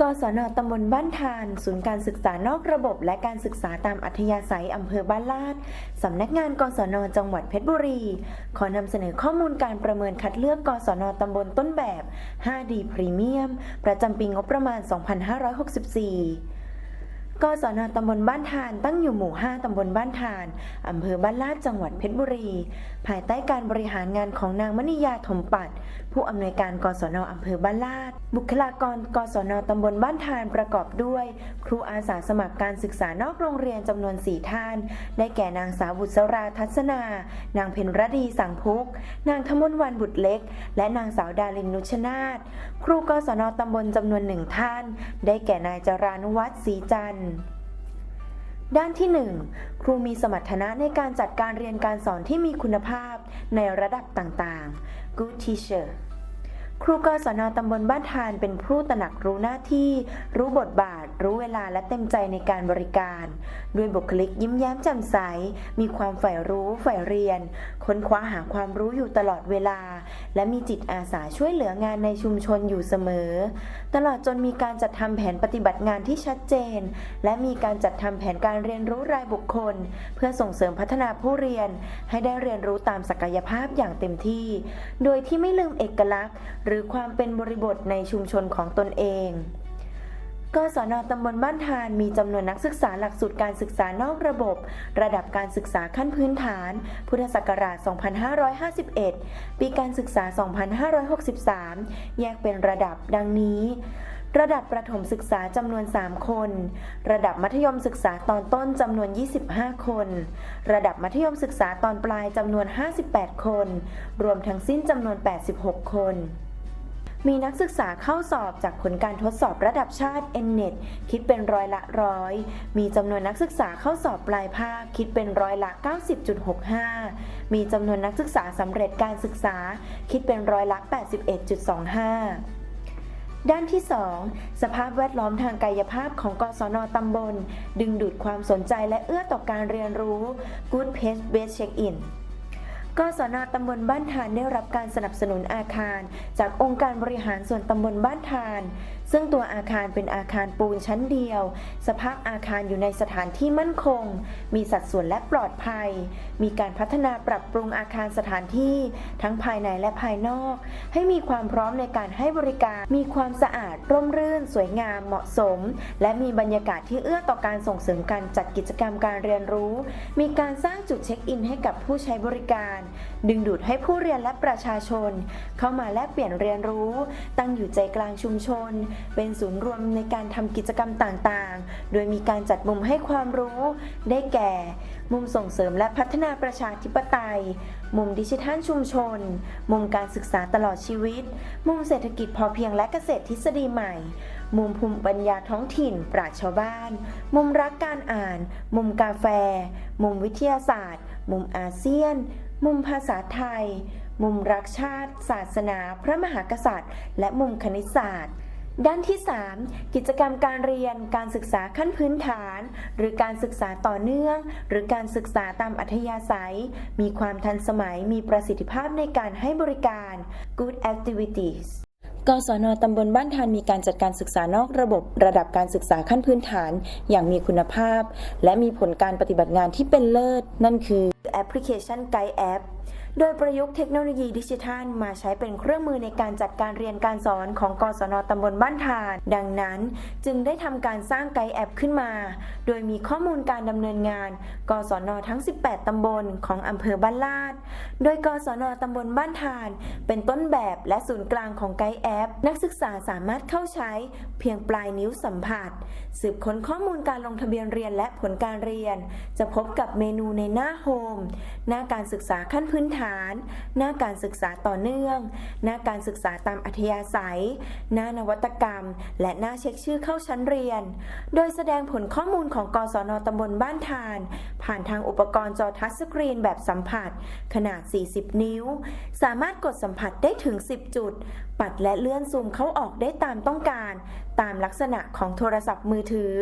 กศนตำบลบ้านทาน ศูนย์การศึกษานอกระบบ และการศึกษาตามอัธยาศัยอำเภอบ้านลาด สำนักงานกศนจังหวัดเพชรบุรี ขอนำเสนอข้อมูลการประเมินคัดเลือกกศนตำบลต้นแบบ 5D พรีเมียม ประจำปีงบประมาณ 2564 กศนตำบลบ้านทานตั้งอยู่หมู่ 5 ตำบลบ้านทานอำเภอบ้านลาดจังหวัดเพชรบุรี ภายใต้การบริหารงานของนางมณียาถมปัด ผู้อำนวยการกศนอำเภอบ้านลาด บุคลากรกศนตำบลบ้านทานประกอบด้วย ครูอาสาสมัครการศึกษานอกโรงเรียนจำนวน 4 ท่าน ได้แก่นางสาวบุษราทัศนา นางเพ็ญรดีสังพุก นางธมนวันบุตรเล็ก และนางสาวดารินนุชนาธครูกศนตำบลจำนวนหนึ่งท่าน ได้แก่นายจรานุวัฒน์ศรีจันทร์ ด้านที่ 1 ครูมีสมรรถนะในการจัดการเรียนการสอนที่มีคุณภาพในระดับต่างๆ Good teacher ครูกศนตำบลบ้านทานเป็นผู้ตระหนักรู้หน้าที่ รู้บทบาท รู้เวลาและเต็มใจในการบริการ ด้วยบุคลิกยิ้มแย้มแจ่มใส มีความใฝ่รู้ใฝ่เรียน ค้นคว้าหาความรู้อยู่ตลอดเวลา และมีจิตอาสาช่วยเหลืองานในชุมชนอยู่เสมอ ตลอดจนมีการจัดทำแผนปฏิบัติงานที่ชัดเจน และมีการจัดทำแผนการเรียนรู้รายบุคคล เพื่อส่งเสริมพัฒนาผู้เรียน ให้ได้เรียนรู้ตามศักยภาพอย่างเต็มที่ โดยที่ไม่ลืมเอกลักษณ์หรือความเป็นบริบทในชุมชนของตนเอง กศนตำบลบ้านทานมีจำนวนนักศึกษาหลักสูตรการศึกษานอกระบบ ระดับการศึกษาขั้นพื้นฐาน พุทธศักราช 2551 ปีการศึกษา 2563 แยกเป็นระดับดังนี้ระดับประถมศึกษาจำนวน 3 คน ระดับมัธยมศึกษาตอนต้นจำนวน 25 คน ระดับมัธยมศึกษาตอนปลายจำนวน 58 คน รวมทั้งสิ้นจำนวน 86 คน มีนักศึกษาเข้าสอบจากผลการทดสอบระดับชาติ NNET คิดเป็นร้อยละร้อย มีจำนวนนักศึกษาเข้าสอบปลายภาคคิดเป็นร้อยละ 90.65 มีจำนวนนักศึกษาสำเร็จการศึกษา คิดเป็นร้อยละ 81.25ด้านที่ 2 สภาพแวดล้อมทางกายภาพของกศนตำบล ดึงดูดความสนใจและเอื้อต่อการเรียนรู้ Good Pace Based Check-in กศนตำบลบ้านทานได้รับการสนับสนุนอาคาร จากองค์การบริหารส่วนตำบลบ้านทาน ซึ่งตัวอาคารเป็นอาคารปูนชั้นเดียว สภาพอาคารอยู่ในสถานที่มั่นคง มีสัดส่วนและปลอดภัย มีการพัฒนาปรับปรุงอาคารสถานที่ทั้งภายในและภายนอก ให้มีความพร้อมในการให้บริการ มีความสะอาด ร่มรื่น สวยงาม เหมาะสม และมีบรรยากาศที่เอื้อต่อการส่งเสริมการจัดกิจกรรมการเรียนรู้ มีการสร้างจุดเช็คอินให้กับผู้ใช้บริการ ดึงดูดให้ผู้เรียนและประชาชน เข้ามาแลกเปลี่ยนเรียนรู้ ตั้งอยู่ใจกลางชุมชนเป็นศูนย์รวมในการทำกิจกรรมต่างๆ โดยมีการจัดมุมให้ความรู้ ได้แก่ มุมส่งเสริมและพัฒนาประชาธิปไตย มุมดิจิทัลชุมชน มุมการศึกษาตลอดชีวิต มุมเศรษฐกิจพอเพียงและเกษตรทฤษฎีใหม่ มุมภูมิปัญญาท้องถิ่น ปราชชาวบ้าน มุมรักการอ่าน มุมกาแฟ มุมวิทยาศาสตร์ มุมอาเซียน มุมภาษาไทยมุมรักชาติ ศาสนา พระมหากษัตริย์ และมุมคณิตศาสตร์ ด้านที่ 3 กิจกรรมการเรียนการศึกษาขั้นพื้นฐาน หรือการศึกษาต่อเนื่อง หรือการศึกษาตามอัธยาศัย มีความทันสมัยมีประสิทธิภาพในการให้บริการ Good Activities กศนตำบลบ้านทานมีการจัดการศึกษานอกระบบระดับการศึกษาขั้นพื้นฐานอย่างมีคุณภาพ และมีผลการปฏิบัติงานที่เป็นเลิศ นั่นคือแอปพลิเคชัน Guide App โดยประยุกต์เทคโนโลยีดิจิทัล มาใช้เป็นเครื่องมือในการจัดการเรียนการสอนของกศนตำบลบ้านทาน ดังนั้นจึงได้ทำการสร้างไกด์แอปขึ้นมา โดยมีข้อมูลการดำเนินงาน กศนทั้ง 18 ตำบลของอำเภอบ้านลาด โดยกศนตำบลบ้านทาน เป็นต้นแบบและศูนย์กลางของไกด์แอป นักศึกษาสามารถเข้าใช้เพียงปลายนิ้วสัมผัส สืบค้นข้อมูลการลงทะเบียนเรียนและผลการเรียน จะพบกับเมนูในหน้าโฮมหน้าการศึกษาขั้นพื้นฐานหน้าการศึกษาต่อเนื่อง หน้าการศึกษาตามอัธยาศัย หน้านวัตกรรม และหน้าเช็คชื่อเข้าชั้นเรียน โดยแสดงผลข้อมูลของกศนตำบลบ้านทาน ผ่านทางอุปกรณ์จอทัชสกรีนแบบสัมผัส ขนาด 40 นิ้ว สามารถกดสัมผัสได้ถึง 10 จุด ปัดและเลื่อนซูมเข้าออกได้ตามต้องการ ตามลักษณะของโทรศัพท์มือถือ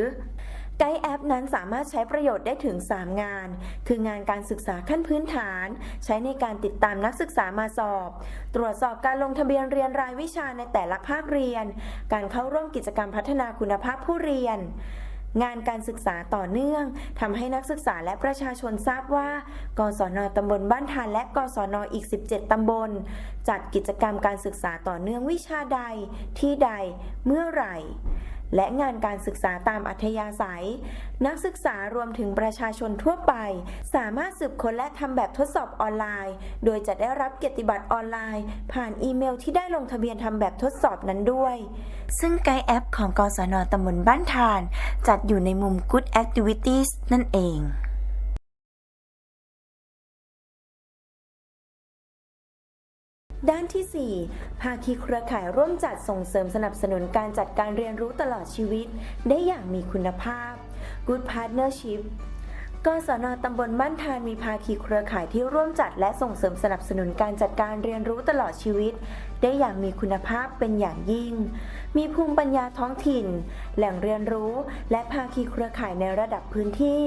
ไกด์แอปนั้นสามารถใช้ประโยชน์ได้ถึง 3 งาน คืองานการศึกษาขั้นพื้นฐาน ใช้ในการติดตามนักศึกษามาสอบ ตรวจสอบการลงทะเบียนเรียนรายวิชาในแต่ละภาคเรียน การเข้าร่วมกิจกรรมพัฒนาคุณภาพผู้เรียนงานการศึกษาต่อเนื่องทำให้นักศึกษาและประชาชนทราบว่า กศนตำบลบ้านทานและกศนอีก 17ตำบล จัดกิจกรรมการศึกษาต่อเนื่องวิชาใดที่ใดเมื่อไหร่ และงานการศึกษาตามอัธยาศัย นักศึกษารวมถึงประชาชนทั่วไป สามารถสืบค้นและทำแบบทดสอบออนไลน์ โดยจะได้รับเกียรติบัตรออนไลน์ ผ่านอีเมลที่ได้ลงทะเบียนทำแบบทดสอบนั้นด้วย ซึ่งไกด์แอปของกศนตำบลบ้านทาน จัดอยู่ในมุม Good Activities นั่นเอง ด้านที่ 4 ภาคีเครือข่ายร่วมจัดส่งเสริมสนับสนุนการจัดการเรียนรู้ตลอดชีวิต ได้อย่างมีคุณภาพ Good Partnership กศนตำบลบ้านทานมีภาคีเครือข่ายที่ร่วมจัดและส่งเสริมสนับสนุนการจัดการเรียนรู้ตลอดชีวิต ได้อย่างมีคุณภาพเป็นอย่างยิ่ง มีภูมิปัญญาท้องถิ่น แหล่งเรียนรู้ และภาคีเครือข่ายในระดับพื้นที่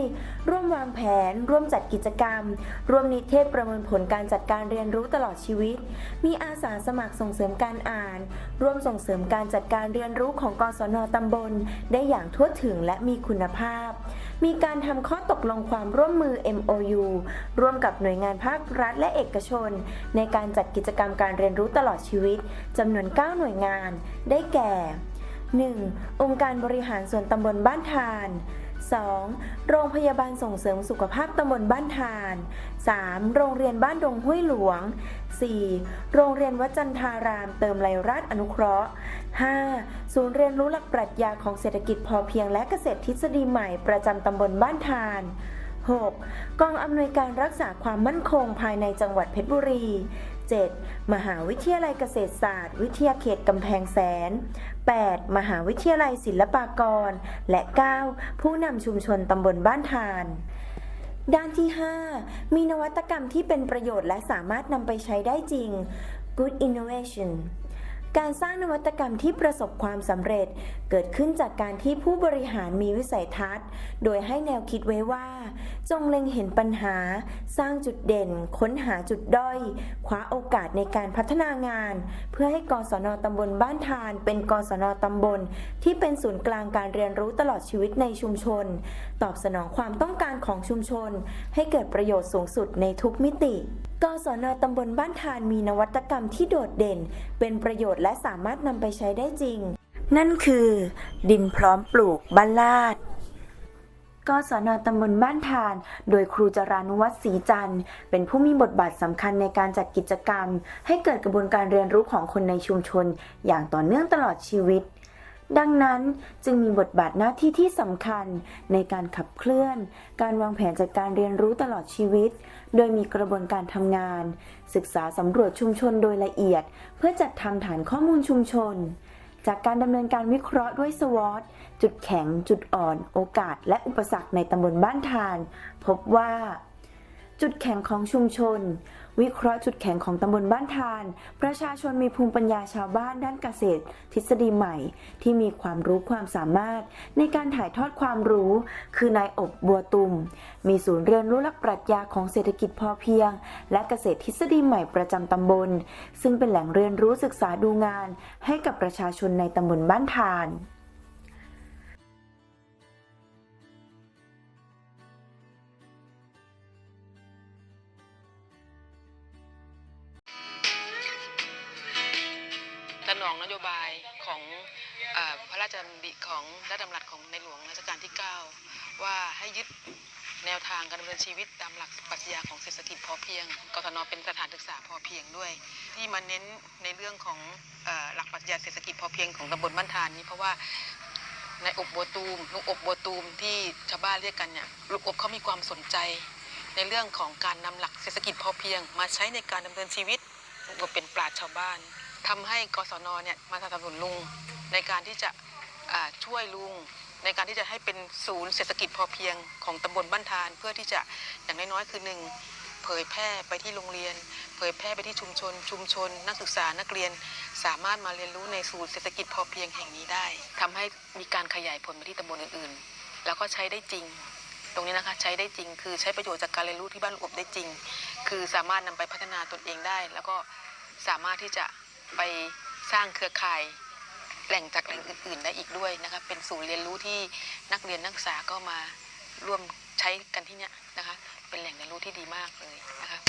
ร่วมวางแผน ร่วมจัดกิจกรรม ร่วมนิเทศประเมินผลการจัดการเรียนรู้ตลอดชีวิต มีอาสาสมัครส่งเสริมการอ่าน ร่วมส่งเสริมการจัดการเรียนรู้ของกศนตำบล ได้อย่างทั่วถึงและมีคุณภาพ มีการทำข้อตกลงความร่วมมือ MOU ร่วมกับหน่วยงานภาครัฐและเอกชน ในการจัดกิจกรรมการเรียนรู้ตลอดชีวิตจำนวน 9 หน่วยงาน ได้แก่ 1. องค์การบริหารส่วนตำบลบ้านทาน 2. โรงพยาบาลส่งเสริมสุขภาพตำบลบ้านทาน 3. โรงเรียนบ้านดงห้วยหลวง 4. โรงเรียนวัดจันทารามเติมไรราชอนุเคราะห์ 5. ศูนย์เรียนรู้หลักปรัชญาของเศรษฐกิจพอเพียงและเกษตรทฤษฎีใหม่ประจำตำบลบ้านทาน 6. กองอำนวยการรักษาความมั่นคงภายในจังหวัดเพชรบุรี 7. มหาวิทยาลัยเกษตรศาสตร์ วิทยาเขตกำแพงแสน 8. มหาวิทยาลัยศิลปากร และ 9. ผู้นำชุมชนตำบลบ้านทานด้านที่ 5 มีนวัตกรรมที่เป็นประโยชน์และสามารถนำไปใช้ได้จริง Good Innovation การสร้างนวัตกรรมที่ประสบความสำเร็จ เกิดขึ้นจากการที่ผู้บริหารมีวิสัยทัศน์ โดยให้แนวคิดไว้ว่า จงเล็งเห็นปัญหา สร้างจุดเด่น ค้นหาจุดด้อยคว้าโอกาสในการพัฒนางาน เพื่อให้กศนตำบลบ้านทาน เป็นกศนตำบล ที่เป็นศูนย์กลางการเรียนรู้ตลอดชีวิตในชุมชน ตอบสนองความต้องการของชุมชน ให้เกิดประโยชน์สูงสุดในทุกมิติ กศนตำบลบ้านทานมีนวัตกรรมที่โดดเด่น เป็นประโยชน์และสามารถนำไปใช้ได้จริง นั่นคือ ดินพร้อมปลูกบ้านลาดกศนตำบลบ้านทาน โดยครูจรานุวัฒน์ศรีจันทร์ เป็นผู้มีบทบาทสำคัญในการจัดกิจกรรม ให้เกิดกระบวนการเรียนรู้ของคนในชุมชน อย่างต่อเนื่องตลอดชีวิต ดังนั้นจึงมีบทบาทหน้าที่ที่สำคัญในการขับเคลื่อน การวางแผนจัดการเรียนรู้ตลอดชีวิต โดยมีกระบวนการทำงาน ศึกษาสำรวจชุมชนโดยละเอียด เพื่อจัดทำฐานข้อมูลชุมชน จากการดำเนินการวิเคราะห์ด้วยสวอตจุดแข็ง จุดอ่อน โอกาส และอุปสรรคในตำบลบ้านทาน พบว่า จุดแข็งของชุมชน วิเคราะห์จุดแข็งของตำบลบ้านทาน ประชาชนมีภูมิปัญญาชาวบ้านด้านเกษตร ทฤษฎีใหม่ ที่มีความรู้ความสามารถ ในการถ่ายทอดความรู้ คือนายอบบัวตุม มีศูนย์เรียนรู้หลักปรัชญาของเศรษฐกิจพอเพียง และเกษตรทฤษฎีใหม่ประจำตำบล ซึ่งเป็นแหล่งเรียนรู้ศึกษาดูงาน ให้กับประชาชนในตำบลบ้านทาน องนโยบายของอพระราชดำริของและดำรัสของในหลวงรัชกาลที่ 9 ว่าให้ยึดแนวทางการดำเนินชีวิตตามหลักปรัชญาของเศรษฐกิจพอเพียงกศนเป็นสถานศึกษาพอเพียงด้วย ที่มาเน้นในเรื่องของอหลักปรัชญาเศรษฐกิจพอเพียงของตำบลบ้านทานนี้เพราะว่าในอบบัวตูมลุงอบบัวตูมที่ชาวบ้านเรียกกันเนี่ยลุงอบเขามีความสนใจ ในเรื่องของการนำหลักเศรษฐกิจพอเพียง มาใช้ในการดำเนินชีวิตลุงอบเป็นปราชญ์ชาวบ้าน ทำให้กศนเนี่ยมาสนับสนุนลุงในการที่จะช่วยลุงในการที่จะให้เป็นศูนย์เศรษฐกิจพอเพียงของตำบลบ้านทาน เพื่อที่จะอย่างน้อยๆคือหนึ่งเผยแพร่ไปที่โรงเรียน เผยแพร่ไปที่ชุมชน ชุมชน นักศึกษานักเรียนสามารถมาเรียนรู้ในศูนย์เศรษฐกิจพอเพียงแห่งนี้ได้ทำให้มีการขยายผลไปที่ตำบลอื่นๆ แล้วก็ใช้ได้จริง ตรงนี้นะคะใช้ได้จริง คือใช้ประโยชน์จากการเรียนรู้ที่บ้านอบได้จริง คือสามารถนำไปพัฒนาตนเองได้ แล้วก็สามารถที่จะ ไปสร้างเครือข่ายแหล่งจากแหล่งอื่น ๆ ได้อีกด้วยนะคะเป็นศูนย์เรียนรู้ที่นักเรียนนักศึกษาก็มาร่วมใช้กันที่เนี้ยนะคะ เป็นแหล่งเรียนรู้ที่ดีมากเลยนะคะ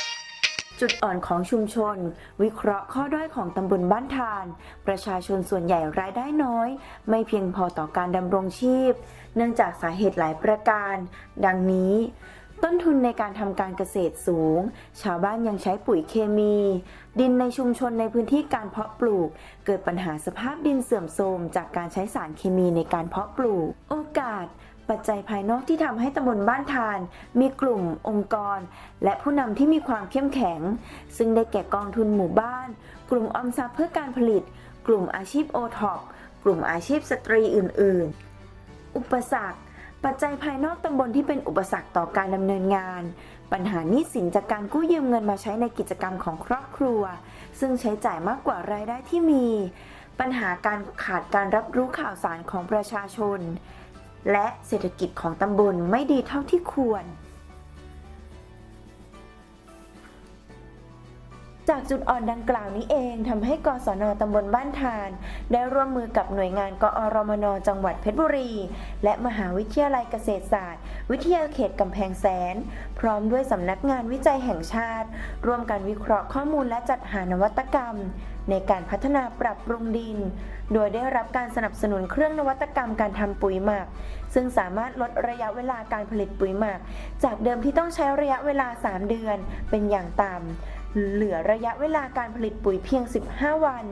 จุดอ่อนของชุมชน วิเคราะห์ข้อด้อยของตำบลบ้านทาน ประชาชนส่วนใหญ่รายได้น้อย ไม่เพียงพอต่อการดำรงชีพ เนื่องจากสาเหตุหลายประการ ดังนี้ ต้นทุนในการทำการเกษตรสูง ชาวบ้านยังใช้ปุ๋ยเคมี ดินในชุมชนในพื้นที่การเพาะปลูก เกิดปัญหาสภาพดินเสื่อมโทรมจากการใช้สารเคมีในการเพาะปลูก โอกาส ปัจจัยภายนอกที่ทำให้ตำบลบ้านทาน มีกลุ่ม องค์กร และผู้นำที่มีความเข้มแข็ง ซึ่งได้แก่กองทุนหมู่บ้าน กลุ่มออมทรัพย์เพื่อการผลิต กลุ่มอาชีพโอท็อปกลุ่มอาชีพสตรีอื่น ๆ อุปสรรค ปัจจัยภายนอกตำบลที่เป็นอุปสรรคต่อการดำเนินงาน ปัญหาหนี้สินจากการกู้ยืมเงินมาใช้ในกิจกรรมของครอบครัว ซึ่งใช้จ่ายมากกว่ารายได้ที่มี ปัญหาการขาดการรับรู้ข่าวสารของประชาชน และเศรษฐกิจของตำบลไม่ดีเท่าที่ควร จากจุดอ่อนดังกล่าวนี้เองทำให้กศนตำบลบ้านทาน ได้ร่วมมือกับหน่วยงานกอรมนจังหวัดเพชรบุรี และมหาวิทยาลัยเกษตรศาสตร์ วิทยาเขตกำแพงแสน พร้อมด้วยสำนักงานวิจัยแห่งชาติ ร่วมกันวิเคราะห์ข้อมูลและจัดหานวัตกรรม ในการพัฒนาปรับปรุงดิน โดยได้รับการสนับสนุนเครื่องนวัตกรรมการทำปุ๋ยหมัก ซึ่งสามารถลดระยะเวลาการผลิตปุ๋ยหมัก จากเดิมที่ต้องใช้ระยะเวลา 3 เดือน เป็นอย่างต่ำ เหลือระยะเวลาการผลิตปุ๋ยเพียง 15 วัน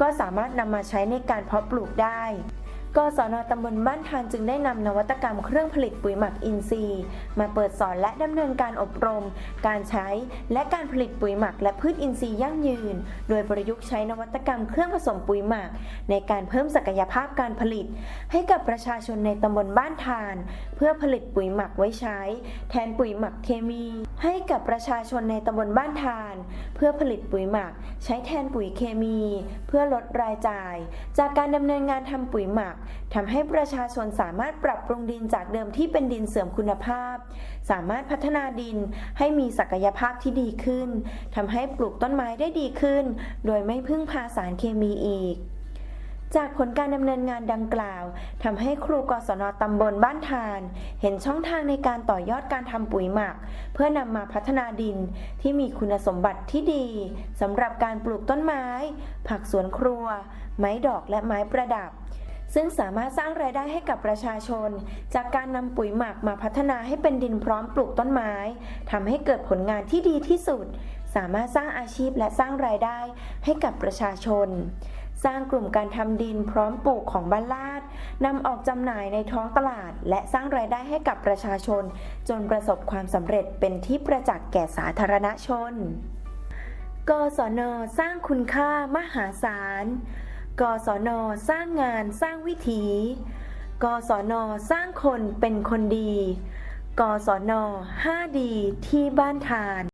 ก็สามารถนำมาใช้ในการเพาะปลูกได้ กศนตำบลบ้านทานจึงได้นำนวัตกรรมเครื่องผลิตปุ๋ยหมักอินทรีย์ มาเปิดสอนและดำเนินการอบรม การใช้และการผลิตปุ๋ยหมักและพืชอินทรีย์ยั่งยืน โดยประยุกต์ใช้นวัตกรรมเครื่องผสมปุ๋ยหมัก ในการเพิ่มศักยภาพการผลิต ให้กับประชาชนในตำบลบ้านทาน เพื่อผลิตปุ๋ยหมักไว้ใช้ แทนปุ๋ยหมักเคมี ให้กับประชาชนในตำบลบ้านทาน เพื่อผลิตปุ๋ยหมัก ใช้แทนปุ๋ยเคมี เพื่อลดรายจ่าย จากการดำเนินงานทำปุ๋ยหมักทำให้ประชาชนสามารถปรับปรุงดินจากเดิมที่เป็นดินเสื่อมคุณภาพ สามารถพัฒนาดินให้มีศักยภาพที่ดีขึ้นทำให้ปลูกต้นไม้ได้ดีขึ้น โดยไม่พึ่งพาสารเคมีอีกจากผลการดำเนินงานดังกล่าวทำให้ครูกศนตำบลบ้านทาน เห็นช่องทางในการต่อยอดการทำปุ๋ยหมัก เพื่อนำมาพัฒนาดินที่มีคุณสมบัติที่ดีสำหรับการปลูกต้นไม้ ผักสวนครัว ไม้ดอกและไม้ประดับ ซึ่งสามารถสร้างรายได้ให้กับประชาชน จากการนำปุ๋ยหมักมาพัฒนาให้เป็นดินพร้อมปลูกต้นไม้ทำให้เกิดผลงานที่ดีที่สุด สามารถสร้างอาชีพและสร้างรายได้ให้กับประชาชน สร้างกลุ่มการทำดินพร้อมปลูกของบ้านลาดนำออกจำหน่ายในท้องตลาด และสร้างรายได้ให้กับประชาชน จนประสบความสำเร็จเป็นที่ประจักษ์แก่สาธารณชน กศน สร้างคุณค่ามหาศาล กศนสร้างงานสร้างวิถี กศนสร้างคนเป็นคนดี กศน5ดีที่บ้านทาน